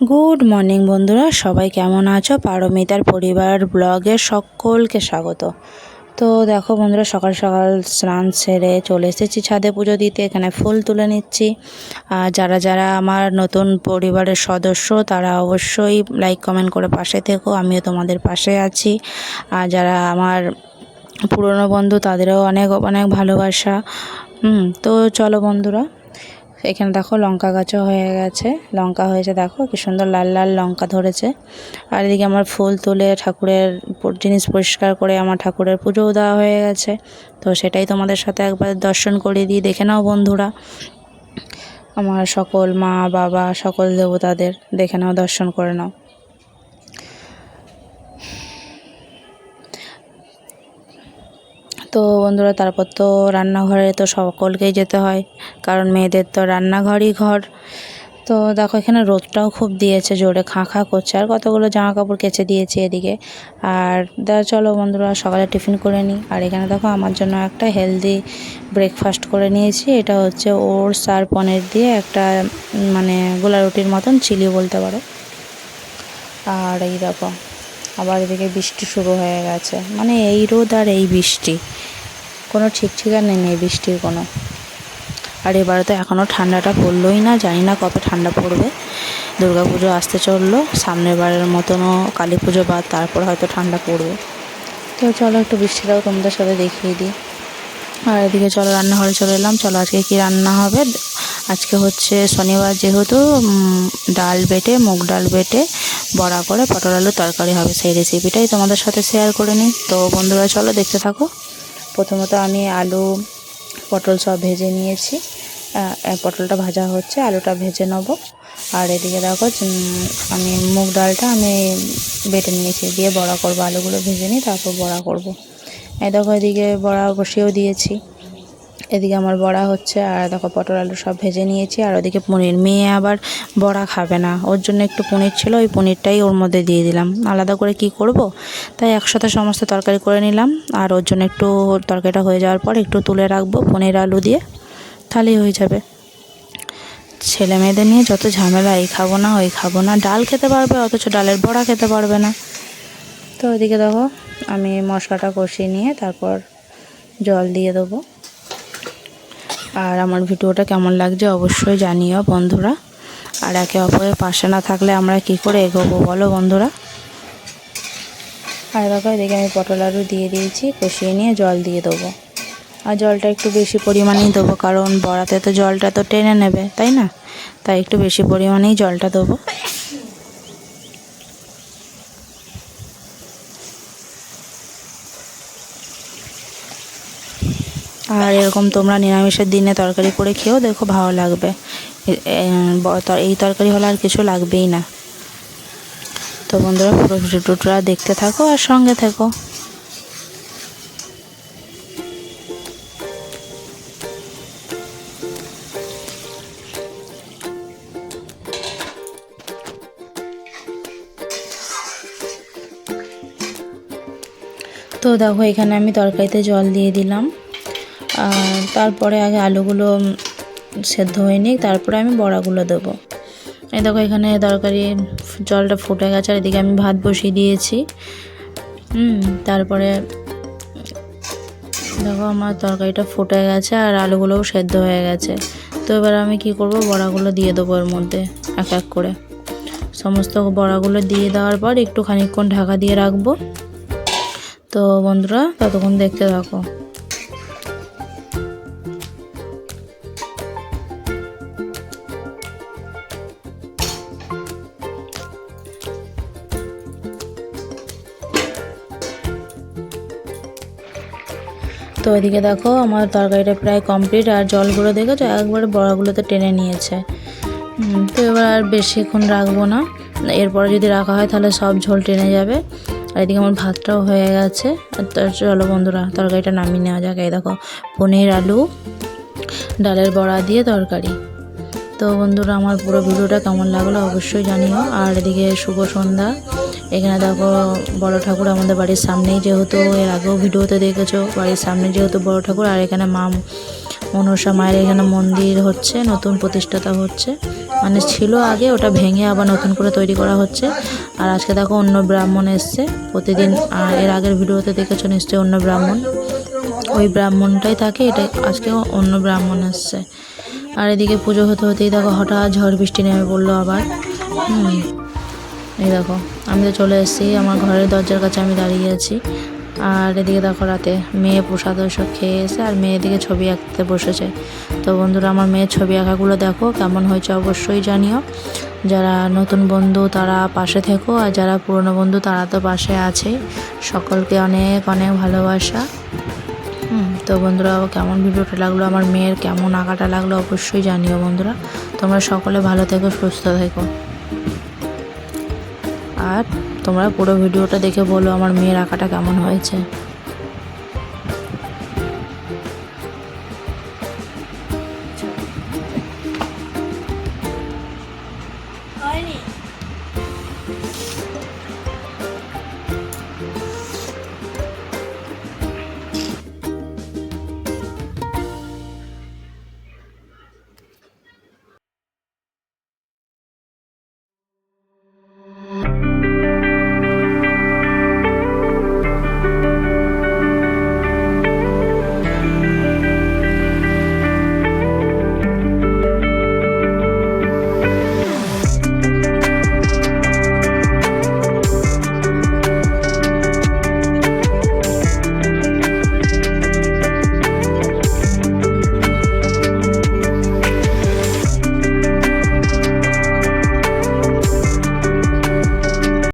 Good morning বন্ধুরা, সবাই কেমন আছো? পারমিতার পরিবার ব্লগে সকলকে স্বাগত। তো দেখো বন্ধুরা, সকাল সকাল স্নান সেরে চলে এসেছি ছাদে পুজো দিতে, এখানে ফুল তুলে নিচ্ছি। আর যারা যারা আমার নতুন পরিবারের সদস্য, তারা অবশ্যই লাইক কমেন্ট করে পাশে থেকো, আমিও তোমাদের পাশে আছি। আর যারা আমার পুরনো বন্ধু, তাদেরও অনেক অনেক ভালোবাসা। তো চলো বন্ধুরা এখানে দেখো লঙ্কা গাছও হয়ে গেছে। লঙ্কা হয়েছে দেখো, কি সুন্দর লাল লাল লঙ্কা ধরেছে। আর এদিকে আমার ফুল তুলে ঠাকুরের জিনিস পরিষ্কার করে আমার ঠাকুরের পুজোও দেওয়া হয়ে গেছে। তো সেটাই তোমাদের সাথে একবার দর্শন করিয়ে দিই, দেখে নাও বন্ধুরা। আমার সকল মা, বাবা, সকল দেবতাদের দেখে নাও, দর্শন করে নাও। তো বন্ধুরা, তারপর তো রান্নাঘরে তো সকলকেই যেতে হয়, কারণ মেয়েদের তো রান্নাঘরই ঘর। তো দেখো, এখানে রোদটাও খুব দিয়েছে, জোরে খাঁ খাঁ করছে, আর কতগুলো জামা কাপড় কেচে দিয়েছে এদিকে। আর দা, চলো বন্ধুরা, সকালে টিফিন করে নিই। আর এখানে দেখো, আমার জন্য একটা হেলদি ব্রেকফাস্ট করে নিয়েছি। এটা হচ্ছে ওটস আর পনির দিয়ে একটা মানে গোলা রুটির মতন চিলি বলতে পারো। আর এই দেখো আবার এদিকে বৃষ্টি শুরু হয়ে গেছে। মানে এই রোদ আর এই বৃষ্টি। কোনো ঠিক ঠিকানা নেই বৃষ্টির কোনো। আর এবারে তো এখনও ঠান্ডাটা পড়লোই না, জানি না কবে ঠান্ডা পড়বে। দুর্গা পুজো আসতে চলল, সামনের বারের মতনও কালী পুজো বা তারপর হয়তো ঠান্ডা পড়বে। তো চলো একটু বৃষ্টিটাও তোমাদের সাথে দেখিয়ে দিই। আর এদিকে চলো রান্নাঘরে চলে এলাম, চলো আজকে কি রান্না হবে? আজকে হচ্ছে শনিবার যেহেতু ডাল বেটে, মুগ ডাল বেটে বড়া করে পটল আলুর তরকারি হবে। সেই রেসিপিটাই তোমাদের সাথে শেয়ার করে নিই। তো বন্ধুরা, চলো দেখতে থাকো। প্রথমত আমি আলু, পটল সব ভেজে নিয়েছি। পটলটা ভাজা হচ্ছে, আলুটা ভেজে নেব। আর এদিকে দেখো আমি মুগ ডালটা আমি বেটে নিয়েছি। দিয়ে বড়া করব, আলুগুলো ভেজে নিই তারপর বড়া করব। এই দেখো, এদিকে বড়া বসিয়েও দিয়েছি। এদিকে আমার বড়া হচ্ছে আর দেখো পটল আলু সব ভেজে নিয়েছি আর ওদিকে পনির। মেয়ে আবার বড়া খাবে না। ওর জন্য একটু পনির ছিল, ওই পনিরটাই ওর মধ্যে দিয়ে দিলাম। আলাদা করে কি করব? তাই একসাথে সমস্ত তরকারি করে নিলাম আর ওর জন্য একটু তরকারিটা হয়ে যাওয়ার পর একটু তুলে রাখব পনির আলু দিয়ে। তাহলেই হয়ে যাবে। ছেলে মেয়েদের নিয়ে যত ঝামেলা, এই খাব না, ওই খাব না। ডাল খেতে পারবে, অথচ ডালের বড়া খেতে পারবে না। তো ওইদিকে দেখো, আমি মশলাটা কষিয়ে নিয়ে তারপর জল দিয়ে দেবো। আর আমার ভিডিওটা কেমন লাগছে অবশ্যই জানিও বন্ধুরা। আর একে অপরের পাশে না থাকলে আমরা কি করে এগোবো বলো বন্ধুরা? আর দেখো এদিকে আমি পটল আলু দিয়ে দিয়েছি, কষিয়ে নিয়ে জল দিয়ে দেবো। আর জলটা একটু বেশি পরিমাণেই দেবো, কারণ বড়াতে তো জলটা তো টেনে নেবে, তাই না? তাই একটু বেশি পরিমাণেই জলটা দেবো। আর এরকম তোমরা নিরামিষের দিনে তরকারি করে খেয়েও দেখো ভালো লাগবে। এই তরকারি হলে আর কিছু লাগবেই না। তো বন্ধুরা, পুরো ভিডিওটা দেখতে থাকো আর সঙ্গে থেকো। তো দেখো, এখানে আমি তরকারিতে জল দিয়ে দিলাম। তারপরে আগে আলুগুলো সেদ্ধ হয়ে নিই তারপরে আমি বড়াগুলো দেবো। এই দেখো এখানে তরকারি জলটা ফুটে গেছে, আর এদিকে আমি ভাত বসিয়ে দিয়েছি। হুম, তারপরে দেখো আমার তরকারিটা ফুটে গেছে, আর আলুগুলোও সেদ্ধ হয়ে গেছে। তো এবার আমি কি করব? বড়াগুলো দিয়ে দেবো এর মধ্যে, এক এক করে। সমস্ত বড়াগুলো দিয়ে দেওয়ার পর একটু খানিকক্ষণ ঢাকা দিয়ে রাখব। তো বন্ধুরা, ততক্ষণ দেখতে থাকো। তো ওইদিকে দেখো, আমার তরকারিটা প্রায় কমপ্লিট আর জলগুলো দেখেছ? একবারে বড়াগুলোতে টেনে নিয়েছে। তো এবার আর বেশিক্ষণ রাখব না। এরপরে যদি রাখা হয় তাহলে সব ঝোল টেনে যাবে। আর এদিকে আমার ভাতটাও হয়ে গেছে। চলো বন্ধুরা, তরকারিটা নামিয়ে নেওয়া যাক। এই দেখো, পনির আলু, ডালের বড়া দিয়ে তরকারি। তো বন্ধুরা, আমার পুরো ভিডিওটা কেমন লাগল অবশ্যই জানিও। আর এদিকে শুভ সন্ধ্যা। এখানে দেখো বড় ঠাকুর আমাদের বাড়ির সামনেই যেহেতু, এর আগেও ভিডিওতে দেখেছ, বাড়ির সামনে যেহেতু বড় ঠাকুর, আর এখানে মা মনসা মায়ের এখানে মন্দির হচ্ছে, নতুন প্রতিষ্ঠাতা হচ্ছে। মানে ছিল আগে, ওটা ভেঙে আবার নতুন করে তৈরি করা হচ্ছে। আর আজকে দেখো অন্য ব্রাহ্মণ এসছে। প্রতিদিন এর আগের ভিডিওতে দেখেছ নিশ্চয়ই অন্য ব্রাহ্মণ। ওই ব্রাহ্মণটাই থাকে এটা আজকে অন্য ব্রাহ্মণ এসছে। আর এদিকে পুজো হতে হতেই দেখো হঠাৎ ঝড় বৃষ্টি নেমে পড়ল আবার। হুম। এই দেখো, আমি তো চলে এসেছি, আমার ঘরের দরজার কাছে আমি দাঁড়িয়ে আছি। আর এদিকে দেখো রাতে মেয়ে প্রসাদ সব খেয়ে এসে আর মেয়ে এদিকে ছবি আঁকতে বসেছে। তো বন্ধুরা, আমার মেয়ের ছবি আঁকাগুলো দেখো, কেমন হয়েছে অবশ্যই জানিও। যারা নতুন বন্ধু তারা পাশে থেকো, আর যারা পুরনো বন্ধু তারা তো পাশে আছেই সকলকে অনেক অনেক ভালোবাসা। তো বন্ধুরা, কেমন ভিডিওটা লাগল, আমার মেয়ের কেমন আঁকাটা লাগল অবশ্যই জানিও বন্ধুরা। তোমরা সকলে ভালো থেকো, সুস্থ থেকো। আর তোমরা পুরো ভিডিওটা দেখে বলো আমার মেয়ের আঁকাটা কেমন হয়েছে।